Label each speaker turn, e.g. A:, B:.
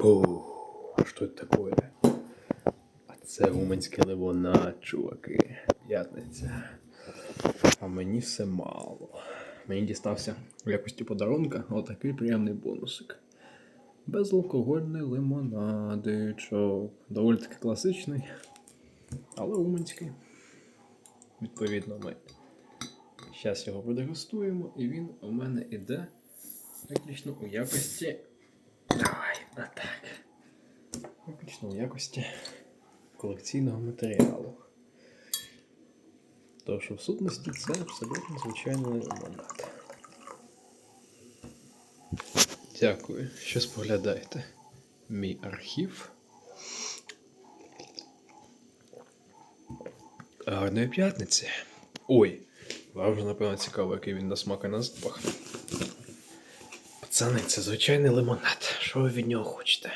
A: О, що це таке? А це уманський лимонад, чуваки. П'ятниця. А мені все мало. Мені дістався в якості подарунка отакий приємний бонусик. Безалкогольний лимонадичок. Доволі таки класичний, але уманський. Відповідно, ми зараз його продегустуємо, і він у мене іде виключно у якості. Давай, отак. Виключно у якості колекційного матеріалу. Що в сутності це абсолютно звичайний лимонад. Дякую, що споглядаєте. Мій архів. Гарної п'ятниці. Ой, вам вже напевно цікаво, який він на смак і на запах. Пацани, це звичайний лимонад. Що ви від нього хочете?